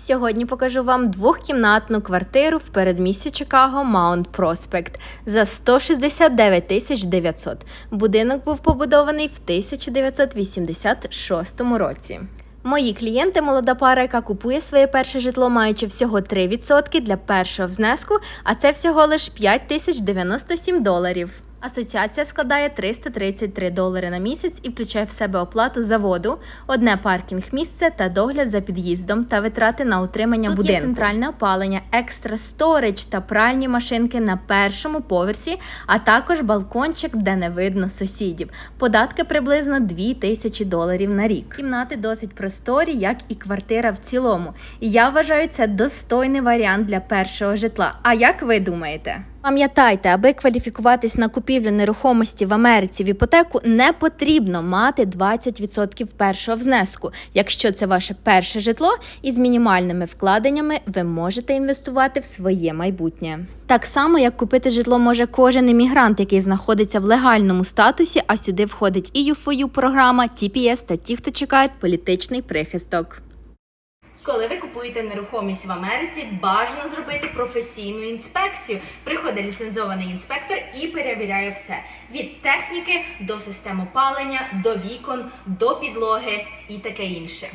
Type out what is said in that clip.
Сьогодні покажу вам двохкімнатну квартиру в передмісті Чикаго Маунт Проспект за 169 тисяч 900. Будинок був побудований в 1986 році. Мої клієнти молода пара, яка купує своє перше житло, маючи всього 3% для першого внеску, а це всього лиш 5097 доларів. Асоціація складає 333 долари на місяць і включає в себе оплату за воду, одне паркінг місце та догляд за під'їздом та витрати на утримання Тут є будинку. центральне опалення, екстра сторич та пральні машинки на першому поверсі, а також балкончик, де не видно сусідів. Податки приблизно 2 тисячі доларів на рік. Кімнати досить просторі, як і квартира в цілому. І я вважаю це достойний варіант для першого житла. А як ви думаєте? Пам'ятайте, аби кваліфікуватись на купівлю нерухомості в Америці в іпотеку, не потрібно мати 20% першого внеску. Якщо це ваше перше житло, і з мінімальними вкладеннями ви можете інвестувати в своє майбутнє. Так само, як купити житло може кожен іммігрант, який знаходиться в легальному статусі, а сюди входить і UFOU програма, TPS та ті, хто чекають політичний прихисток. Коли ви купуєте нерухомість в Америці, бажано зробити професійну інспекцію. Приходить ліцензований інспектор і перевіряє все: від техніки до систем опалення, до вікон, до підлоги і таке інше.